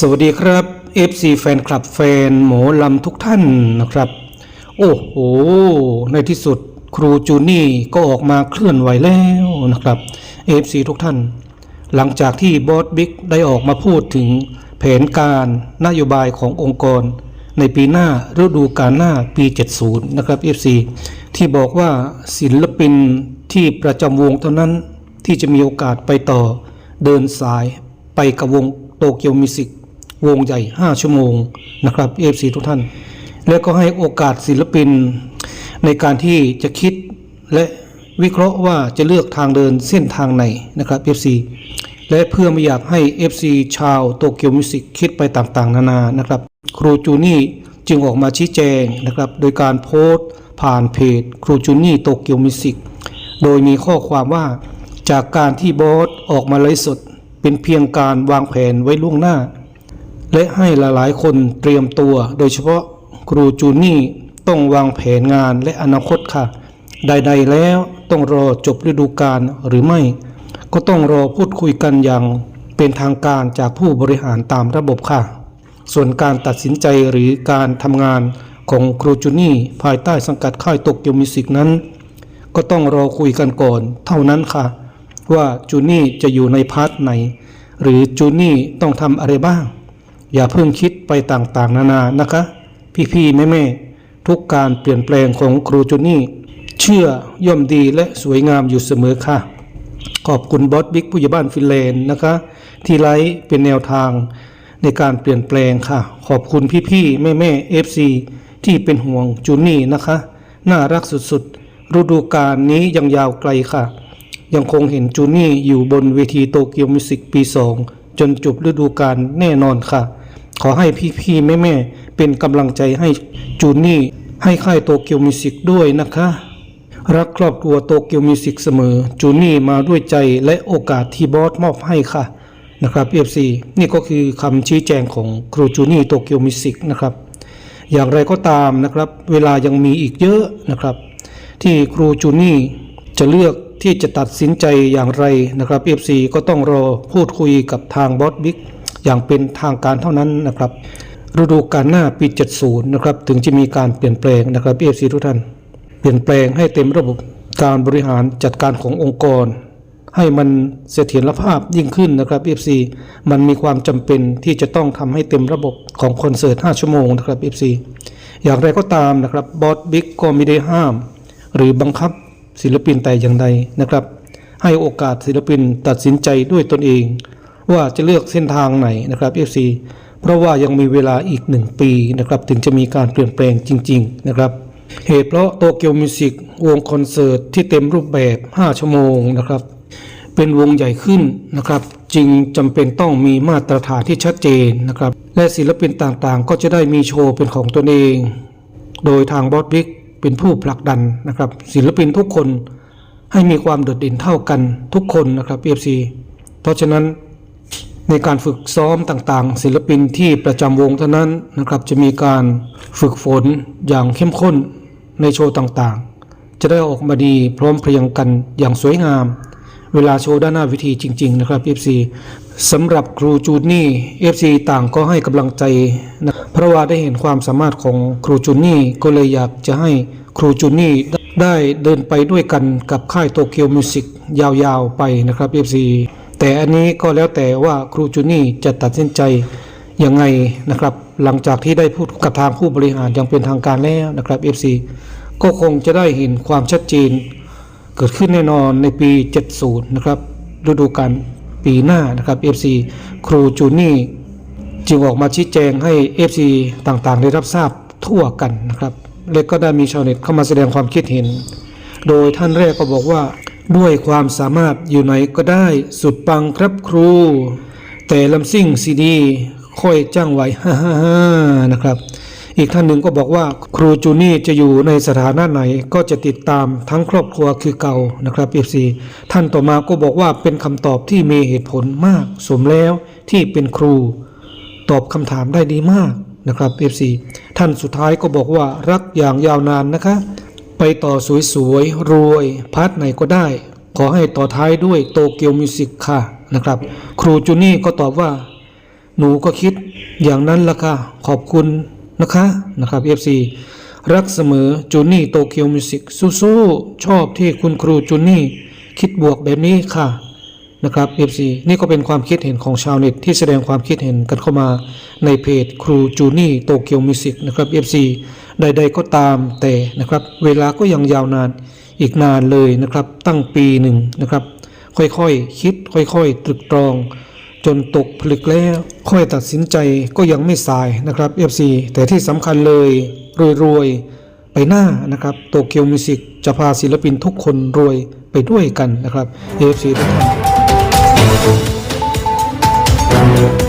สวัสดีครับ FC แฟนคลับแฟนหมอลำทุกท่านนะครับ โอ้โห ในที่สุดครูจูนี่ก็ออกมาเคลื่อนไหวแล้วนะครับ FC ทุกท่าน หลังจากที่บอสบิ๊กได้ออกมาพูดถึงแผนการนโยบายขององค์กร ในปีหน้าฤดูกาลหน้าปี 70 นะครับ FC ที่บอกว่าศิลปินที่ประจำวงเท่านั้นที่จะมีโอกาสไปต่อเดินสายไปกับวงโตเกียวมิวสิก วงใหญ่ 5 ชั่วโมงนะครับ FC ทุกท่าน แล้วก็ให้โอกาสศิลปินในการที่จะคิดและวิเคราะห์ว่าจะเลือกทางเดินเส้นทางไหนนะครับ FC และเพื่อไม่อยากให้ FC ชาวโตเกียวมิวสิกคิดไปต่างๆ นานานะครับ ครูจูนี่จึงออกมาชี้แจงนะครับ โดยการโพสต์ผ่านเพจครูจูนี่โตเกียวมิวสิกโดยมีข้อความว่าจากการที่บอสออกมาไลฟ์สด เป็นเพียงการวางแผนไว้ล่วงหน้า และให้หลายๆ คนเตรียมตัว โดยเฉพาะครูจูนี่ต้องวางแผนงานและอนาคตค่ะ ใด ๆ แล้วต้องรอจบฤดูกาลหรือไม่ ก็ต้องรอพูดคุยกันอย่างเป็นทางการจากผู้บริหารตามระบบค่ะ ส่วนการตัดสินใจหรือการทำงานของครูจูนี่ภายใต้สังกัดค่ายโตเกียวมิวสิกนั้น ก็ต้องรอคุยกันก่อน เท่านั้นค่ะ ว่าจูนี่จะอยู่ในพาร์ทไหน หรือจูนี่ต้องทำอะไรบ้าง อย่าเพิ่งคิดไปต่างๆ นานานะคะ พี่ๆแม่ๆทุกการเปลี่ยนแปลงของครูจูนี่ เชื่อย่อมดีและสวยงามอยู่เสมอค่ะ ขอบคุณบอสบิ๊กผู้ใหญ่บ้านฟินแลนด์นะคะ ที่ไลฟ์เป็นแนวทางในการเปลี่ยนแปลงค่ะ ขอบคุณพี่ๆแม่ๆ FC ที่เป็นห่วงจูนี่นะคะ น่ารักสุดๆ ฤดูกาลนี้ยังยาวไกลค่ะ ยังคงเห็นจูนี่อยู่บนเวทีโตเกียวมิวสิกปี 2 จนจบฤดูกาลแน่นอนค่ะ ขอให้พี่ๆแม่ๆเป็นกำลังใจให้จูนี่ ให้ค่ายโตเกียวมิวสิกด้วยนะคะ รักครอบครัวโตเกียวมิวสิกเสมอ จูนี่มาด้วยใจและโอกาสที่บอสมอบให้ค่ะนะครับ FC นี่ก็คือคำชี้แจงของครูจูนี่โตเกียวมิวสิกนะครับ อย่างไรก็ตามนะครับ เวลายังมีอีกเยอะนะครับ ที่ครูจูนี่จะเลือก ที่จะตัดสินใจอย่างไรนะครับ FC ก็ต้องรอพูดคุยกับทางบอสบิ๊กอย่างเป็นทางการเท่านั้นนะครับ ฤดูกาลหน้าปี 70 นะครับถึงจะมีการเปลี่ยนแปลงนะครับ FC ทุกท่าน เปลี่ยนแปลงให้เต็มระบบการบริหารจัดการขององค์กร ให้มันเสถียรภาพยิ่งขึ้นนะครับ FC มันมีความจำเป็นที่จะต้องทำให้เต็มระบบของคอนเสิร์ต 5 ชั่วโมงนะครับ FC อย่างไรก็ตามนะครับบอสบิ๊กก็ไม่ได้ห้าม หรือบังคับ ศิลปินแต่อย่างใดนะครับ ให้โอกาสศิลปินตัดสินใจด้วยตนเอง ว่าจะเลือกเส้นทางไหนนะครับ FC เพราะว่ายังมีเวลาอีกหนึ่งปีนะครับถึงจะมีการเปลี่ยนแปลงจริง ๆ นะครับ เหตุเพราะโตเกียวมิวสิกวงคอนเสิร์ตที่เต็มรูปแบบ 5 ชั่วโมงนะครับ เป็นวงใหญ่ขึ้นนะครับจึงจำเป็นต้องมีมาตรฐานที่ชัดเจนนะครับ และศิลปินต่างๆ ก็จะได้มีโชว์เป็นของตนเอง โดยทางบอสบิ๊ก เป็นผู้ผลักดันนะครับ ศิลปินทุกคนให้มีความโดดเด่นเท่ากันทุกคนนะครับ FC เพราะฉะนั้นในการฝึกซ้อมต่างๆ ศิลปินที่ประจำวงเท่านั้นนะครับ จะมีการฝึกฝนอย่างเข้มข้นในโชว์ต่างๆ จะได้ออกมาดีพร้อมเพรียงกันอย่างสวยงาม เวลาโชว์ด้านหน้าวิธีจริง ๆ นะครับ FC สำหรับครูจูนี่ FC ต่างก็ให้กำลังใจนะเพราะว่าได้เห็นความสามารถของครูจูนี่ก็เลยอยากจะให้ครูจูนี่ได้เดินไปด้วยกันกับค่ายโตเกียวมิวสิกยาวๆไปนะครับ FC แต่อันนี้ก็แล้วแต่ว่าครูจูนี่จะตัดสินใจยังไงนะครับ หลังจากที่ได้พูดกับทางผู้บริหารอย่างเป็นทางการแล้วนะครับ FC ก็คงจะได้เห็นความชัดเจน เกิดขึ้นแน่นอนในปี 70 นะครับฤดูกาล ปีหน้านะครับ FC ครูจูนี่จึงออกมาชี้แจงให้ FC ต่างๆ ได้รับทราบทั่วกันนะครับและก็ได้มีชาวเน็ตเข้ามาแสดงความคิดเห็น โดยท่านแรกก็บอกว่า ด้วยความสามารถอยู่ไหนก็ได้สุดปังครับครู แต่ลำซิ่งซีดีค่อยจ้างไหวฮ่าฮ่าฮ่านะครับ อีกท่านหนึ่งก็บอกว่าครูจูนี่จะอยู่ในสถานะไหนก็จะติดตามทั้งครอบครัวคือเก่านะครับเอฟซีท่านต่อมาก็บอกว่าเป็นคำตอบที่มีเหตุผลมาก สมแล้วที่เป็นครู ตอบคำถามได้ดีมากนะครับ FC ท่านสุดท้ายก็บอกว่ารักอย่างยาวนานนะคะ ไปต่อสวยๆรวยพาร์ทไหนก็ได้ ขอให้ต่อท้ายด้วยโตเกียวมิวสิกค่ะนะครับ ครูจูนี่ก็ตอบว่า หนูก็คิดอย่างนั้นละค่ะขอบคุณ นะคะนะครับ FC รักเสมอจูนี่โตเกียวมิวสิกสู้ๆชอบที่คุณครูจูนี่คิดบวกแบบนี้ค่ะนะครับ FC นี่ก็เป็นความคิดเห็นของชาวเน็ตที่แสดงความคิดเห็นกันเข้ามาในเพจครูจูนี่โตเกียวมิวสิกนะครับ FC ใด ๆ ก็ตามแต่นะครับ เวลาก็ยังยาวนานอีกนานเลยนะครับ ตั้งปีหนึ่งนะครับ ค่อยๆ คิด ค่อย ๆ ตรึกตรอง จนตกผลึกแล้ว ค่อยตัดสินใจก็ยังไม่สายนะครับ FC แต่ที่สำคัญเลย รวยๆ ไปหน้านะครับโตเกียวมิวสิกจะพาศิลปินทุกคนรวยไปด้วยกันนะครับ FC ทุกท่าน